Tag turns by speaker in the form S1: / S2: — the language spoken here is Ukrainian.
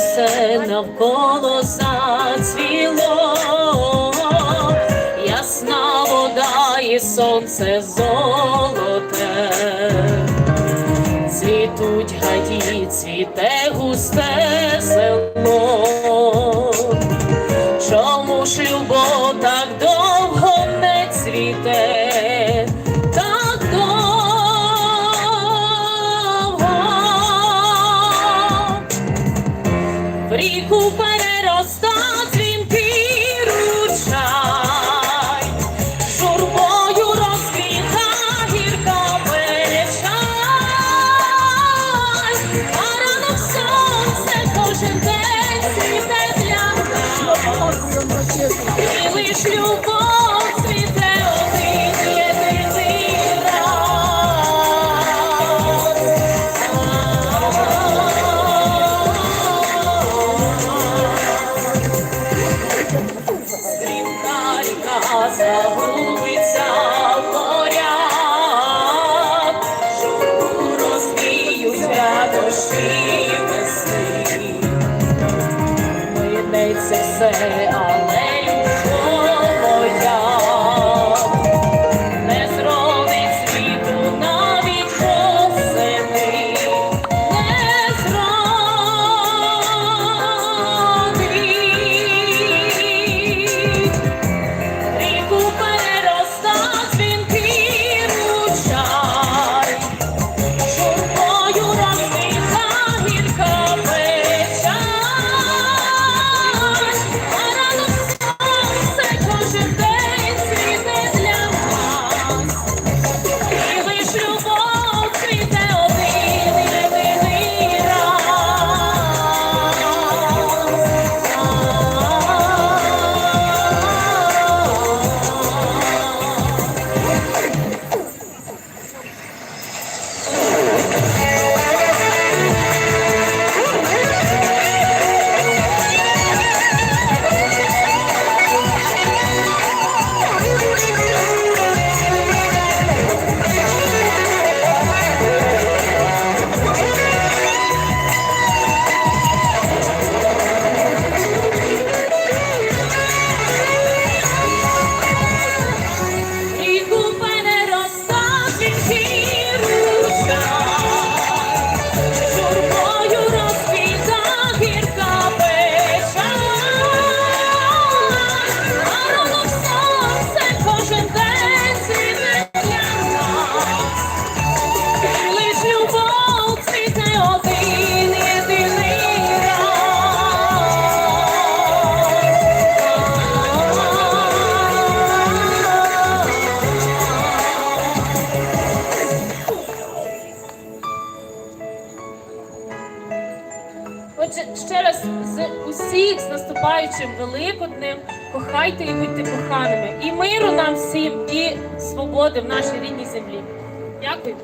S1: все навколо зацвіло, ясна вода і сонце золоте, цвітуть гаї, цвіте густе село. Чому ж любов так довго не цвіте? Ріку перероста дзвінкий ручай, журбою розквіта гірка печаль, а ранок сонце кожен день світе для нас. І лиш любов загубиться в морях, журбу розвіють радощі весни. Минеться все, Отже, ще раз з усіх з наступаючим великоднем кохайте і будьте коханими. І миру нам всім, і свободи в нашій рідній землі. Дякую.